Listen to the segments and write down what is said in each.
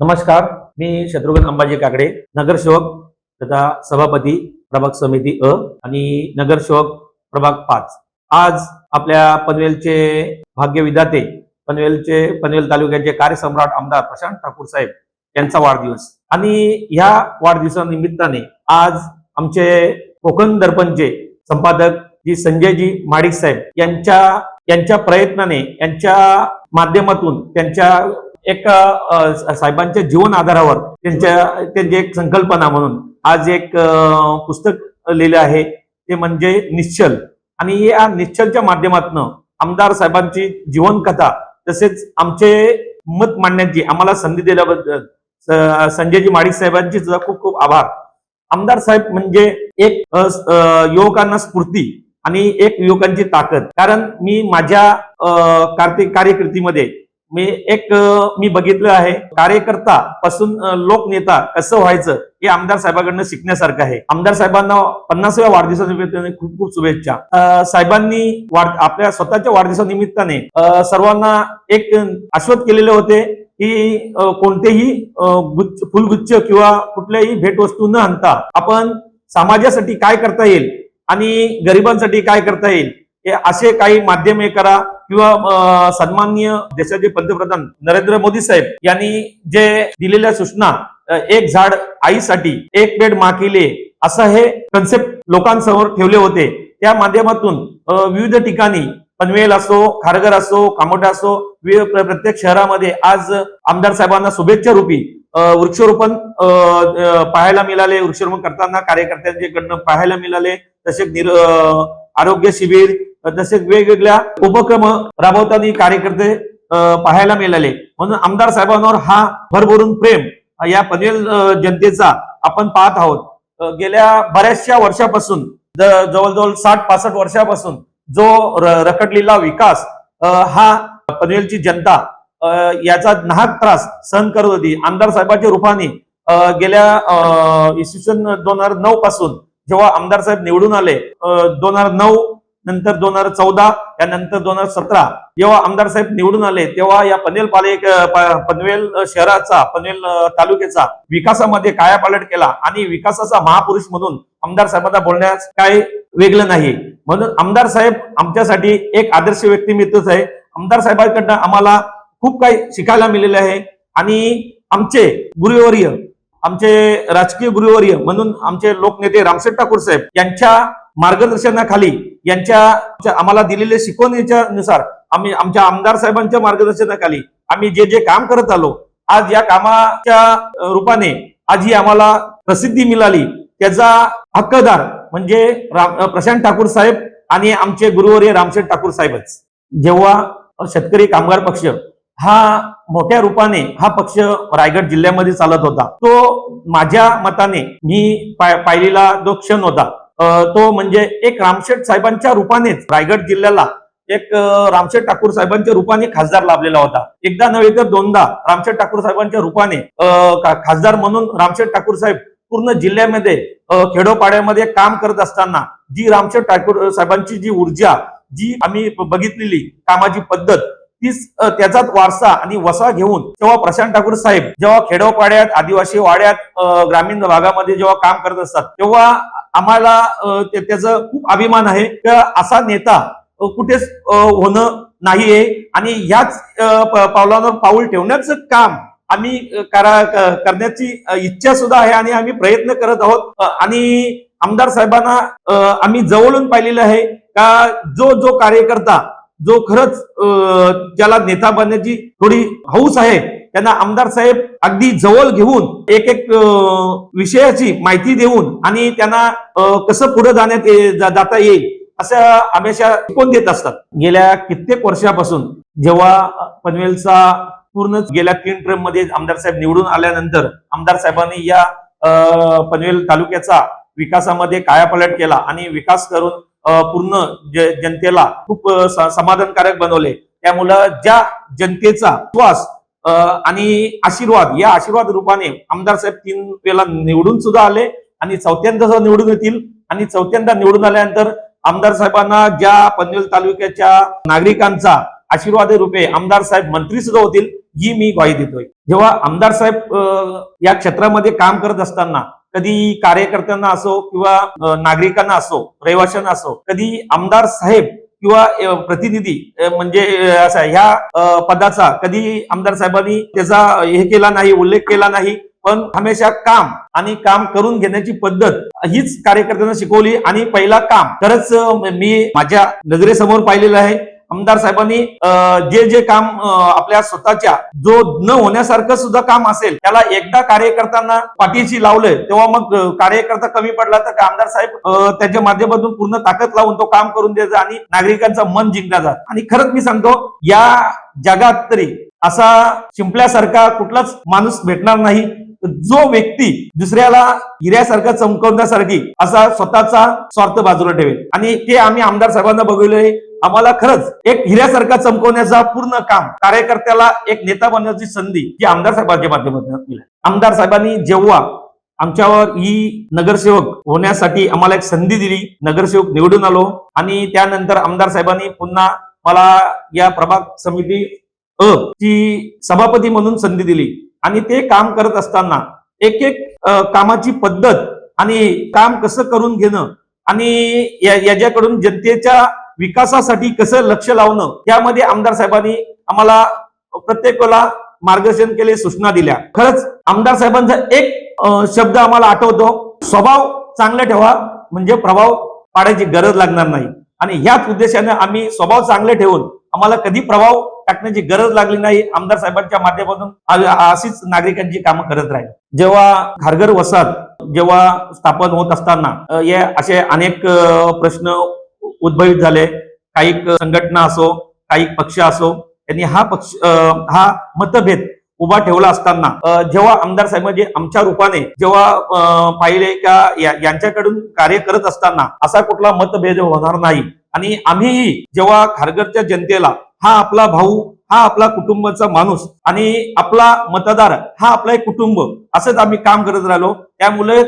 नमस्कार मी शत्रुघ्न अंबाजी काकडे नगरसेवक तथा सभापती प्रभाग समिती अ आणि नगरसेवक प्रभाग पाच. आज आपल्या पनवेलचे भाग्य विधाते पनवेलचे पनवेल तालुक्याचे कार्यसम्राट आमदार प्रशांत ठाकूर साहेब यांचा वाढदिवस. आणि ह्या वाढदिवसानिमित्ताने आज आमचे कोकण दर्पणचे संपादक जी संजयजी माडिक साहेब यांच्या यांच्या प्रयत्नाने यांच्या माध्यमातून त्यांच्या एक साहेबांच्या जीवन आधारावर त्यांच्या त्यांची एक संकल्पना म्हणून आज एक पुस्तक लिहिलं आहे. ते म्हणजे निश्चल. आणि या निश्चलच्या माध्यमातून आमदार साहेबांची जीवन कथा तसेच आमचे मत मांडण्याची आम्हाला संधी दिल्याबद्दल संजयजी माडिक साहेबांची सुद्धा खूप खूप आभार. आमदार साहेब म्हणजे एक युवकांना स्फूर्ती आणि एक युवकांची ताकद. कारण मी माझ्या कार्तिक कार्यकृतीमध्ये मी एक मी बघितलं आहे कार्यकर्ता पासून लोकनेता कसं व्हायचं हे आमदार साहेबांकडनं शिकण्यासारखं आहे. आमदार साहेबांना पन्नासाव्या वाढदिवसानिमित्ताने खूप खूप शुभेच्छा. साहेबांनी आपल्या स्वतःच्या वाढदिवसानिमित्ताने सर्वांना एक आश्वत केलेले होते की कोणतेही गुच्छ फुलगुच्छ किंवा कुठल्याही भेटवस्तू न आणता आपण समाजासाठी काय करता येईल आणि गरिबांसाठी काय करता येईल असे काही माध्यमे करा किंवा सन्माननीय देशाचे पंतप्रधान नरेंद्र मोदी साहेब यांनी जे दिलेल्या सूचना एक झाड आईसाठी एक पेड मा केले असं हे कन्सेप्ट लोकांसमोर ठेवले होते. त्या माध्यमातून विविध ठिकाणी पनवेल असो खारघर असो कामोटा असो विविध प्रत्येक शहरामध्ये आज आमदार साहेबांना शुभेच्छा रूपी वृक्षारोपण पाहायला मिळाले. वृक्षारोपण करताना कार्यकर्त्यांच्याकडनं पाहायला मिळाले. तसेच निर आरोग्य शिबिर तसेच वेगवेगळ्या उपक्रम राबवताना कार्यकर्ते पाहायला मिळाले. म्हणून आमदार साहेबांवर हा भरभरून प्रेम या पनवेल जनतेचा आपण पाहत आहोत. गेल्या बऱ्याचशा वर्षापासून ज- जवळजवळ साठ पासष्ट वर्षापासून जो र- रखडलेला विकास हा पनवेलची जनता याचा नाहक त्रास सहन करत होती. आमदार साहेबांच्या रूपाने गेल्या इसवी सन दोन हजार नऊ पासून जेव्हा आमदार साहेब निवडून आले दोन हजार नऊ नंतर दोन हजार चौदा त्यानंतर दोन हजार सतरा. जेव्हा आमदार साहेब निवडून आले तेव्हा या पनवेल पालिक पनवेल शहराचा पनवेल तालुक्याचा विकासामध्ये कायापालट केला आणि विकासाचा महापुरुष म्हणून आमदार साहेबांना बोलण्यास काही वेगळं नाही. म्हणून आमदार साहेब आमच्यासाठी एक आदर्श व्यक्तिमत्वच आहे. आमदार साहेबांकडनं आम्हाला खूप काही शिकायला मिळाले आहे. आणि आमचे गुरुवर्य आमचे राजकीय गुरुवर्य म्हणून आमचे लोकनेते रामशेठ ठाकूर साहेब यांच्या मार्गदर्शनाखाली यांच्या आम्हाला दिलेल्या शिकवणीच्या नुसार आम्ही आमच्या आमदार साहेबांच्या मार्गदर्शनाखाली आम्ही जे जे काम करत आलो आज या कामाच्या रूपाने आज ही आम्हाला प्रसिद्धी मिळाली. त्याचा हक्कदार म्हणजे प्रशांत ठाकूर साहेब आणि आमचे गुरुवर्य रामशेठ ठाकूर साहेबच. जेव्हा शेतकरी कामगार पक्ष हा मोठ्या रूपाने हा पक्ष रायगड जिल्ह्यामध्ये चालत होता तो माझ्या मताने मी पाहिलेला जो क्षण होता तो म्हणजे एक रामशेठ साहेबांच्या रूपानेच रायगड जिल्ह्याला एक रामशेठ ठाकूर साहेबांच्या रूपाने खासदार लाभलेला होता. एकदा नव्हे तर दोनदा रामशेठ ठाकूर साहेबांच्या रूपाने खासदार म्हणून रामशेठ ठाकूर साहेब पूर्ण जिल्ह्यामध्ये खेडोपाड्यामध्ये काम करत असताना जी रामशेठ ठाकूर साहेबांची जी ऊर्जा जी आम्ही बघितलेली कामाची पद्धत तीच त्याचाच वारसा आणि वसा घेऊन तेव्हा प्रशांत ठाकूर साहेब जेव्हा खेडोपाड्यात आदिवासी वाड्यात ग्रामीण भागामध्ये जेव्हा काम करत असतात तेव्हा आम्हाला त्याचं खूप अभिमान आहे. की असा नेता कुठेच होणं नाहीये. आणि ह्याच प- पावलावर पाऊल ठेवण्याचं काम आम्ही करा करण्याची इच्छा सुद्धा आहे आणि आम्ही प्रयत्न करत आहोत. आणि आमदार साहेबांना आम्ही जवळून पाहिलेलं आहे का जो जो कार्यकर्ता जो खरंच ज्याला नेता बनण्याची थोडी हौस आहे त्यांना आमदार साहेब अगदी जवळ घेऊन एक एक विषयाची माहिती देऊन आणि त्यांना कसं पुढे जाण्यात जाता येईल असं हमेशा कोण देत असतात? गेल्या कित्येक वर्षापासून जेव्हा पनवेलचा पूर्ण गेल्या तीन ट्रेममध्ये आमदार साहेब निवडून आल्यानंतर आमदार साहेबांनी या पनवेल तालुक्याचा विकासामध्ये कायापलट केला आणि विकास करून पूर्ण जनतेला खूप समाधानकारक बनवले. त्यामुळं ज्या जनतेचा श्वास आणि आशीर्वाद या आशीर्वाद रूपाने आमदार साहेब तीन वेळा निवडून सुद्धा आले आणि चौथ्यांदा सुद्धा निवडून येतील. आणि चौथ्यांदा निवडून आल्यानंतर आमदार साहेबांना ज्या पनवेल तालुक्याच्या नागरिकांचा आशीर्वाद रूपे आमदार साहेब मंत्री सुद्धा होतील ही मी ग्वाही देतोय. जेव्हा आमदार साहेब या क्षेत्रामध्ये काम करत असताना कधी कार्यकर्त्यांना असो किंवा नागरिकांना असो रहिवाशांना असो कधी आमदार साहेब किंवा प्रतिनिधी म्हणजे असा ह्या पदाचा कधी आमदार साहेबांनी त्याचा हे केला नाही उल्लेख केला नाही पण हमेशा काम आणि काम करून घेण्याची पद्धत हीच कार्यकर्त्यांना शिकवली आणि पहिला काम. खरंच मी माझ्या नजरेसमोर पाहिलेलं आहे. आमदार साहेबांनी जे जे काम आपल्या स्वतःच्या जो न होण्यासारखं सुद्धा काम असेल त्याला एकदा कार्यकर्त्यांना पाठीशी लावलंय तेव्हा मग कार्यकर्ता कमी पडला तर आमदार साहेब त्याच्या माध्यमातून पूर्ण ताकद लावून तो काम करून द्यायचा आणि नागरिकांचं मन जिंकण्याचा आणि खरंच मी सांगतो या जगात तरी असा शिंपल्यासारखा कुठलाच माणूस भेटणार नाही. जो व्यक्ती दुसऱ्याला हिऱ्यासारखा चमकवण्यासारखी असा स्वतःचा स्वार्थ बाजूला ठेवेल. आणि ते आम्ही आमदार साहेबांना बघितलंय. आम्हाला खरंच एक हिऱ्यासारखा चमकवण्याचा पूर्ण काम कार्यकर्त्याला एक नेता बनण्याची संधी जी आमदार साहेबांच्या माध्यमातून मिळाली. आमदार साहेबांनी जेव्हा आमच्यावर ही नगरसेवक होण्यासाठी आम्हाला एक संधी दिली नगरसेवक निवडून आलो आणि त्यानंतर आमदार साहेबांनी पुन्हा मला या प्रभाग समिती अ ची सभापती म्हणून संधी दिली आणि ते काम करत असताना एक एक कामाची पद्धत आणि काम कसं करून घेणं आणि याच्याकडून जनतेच्या विकासासाठी कसं लक्ष लावणं त्यामध्ये आमदार साहेबांनी आम्हाला प्रत्येकाला मार्गदर्शन केले सूचना दिल्या. खरंच आमदार साहेबांचा एक शब्द आम्हाला आठवतो स्वभाव चांगला ठेवा म्हणजे प्रभाव पाडायची गरज लागणार नाही. आणि ह्याच उद्देशाने आम्ही स्वभाव चांगले ठेवून आम्हाला कधी प्रभाव टाकण्याची गरज लागली नाही आमदार साहेबांच्या माध्यमातून अशीच नागरिकांची कामं करत राहील. जेव्हा खारघर वसाहत जेव्हा स्थापन होत असताना या असे अनेक प्रश्न उद्भवित झाले. काही संघटना असो काही पक्ष असो त्यांनी हा पक्ष हा मतभेद उभा ठेवला असताना जेव्हा आमदार साहेब म्हणजे आमच्या रूपाने जेव्हा पाहिले का यांच्याकडून कार्य करत असताना असा कुठला मतभेद होणार नाही. आणि आम्हीही जेव्हा खारघरच्या जनतेला हा आपला भाऊ हा आपला कुटुंबाचा माणूस आणि आपला मतदार हा आपला एक कुटुंब असंच आम्ही काम करत राहिलो त्यामुळे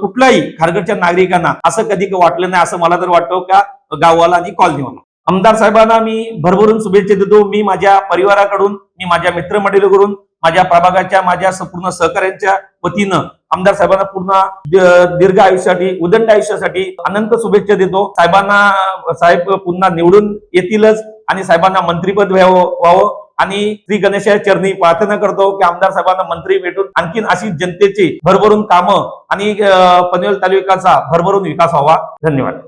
कुठल्याही खारघरच्या नागरिकांना असं कधी वाटलं नाही असं मला तर वाटतं का गाववाला आणि कॉलनीवाला आमदार साहेबांना मी भरभरून शुभेच्छा देतो. मी माझ्या परिवाराकडून मी माझ्या मित्रमंडळीकडून माझ्या प्रभागाच्या माझ्या संपूर्ण सहकार्यांच्या वतीनं आमदार साहेबांना पूर्ण दीर्घ आयुष्यासाठी उदंड आयुष्यासाठी अनंत शुभेच्छा देतो. साहेबांना साहेब पुन्हा निवडून येतीलच आणि साहेबांना मंत्रीपद व्हावं व्हावं. आणि श्री गणेशा चरणी प्रार्थना करतो की आमदार साहेबांना मंत्री भेटून आणखीन अशी जनतेची भरभरून कामं आणि पनवेल तालुक्याचा भरभरून विकास व्हावा. धन्यवाद.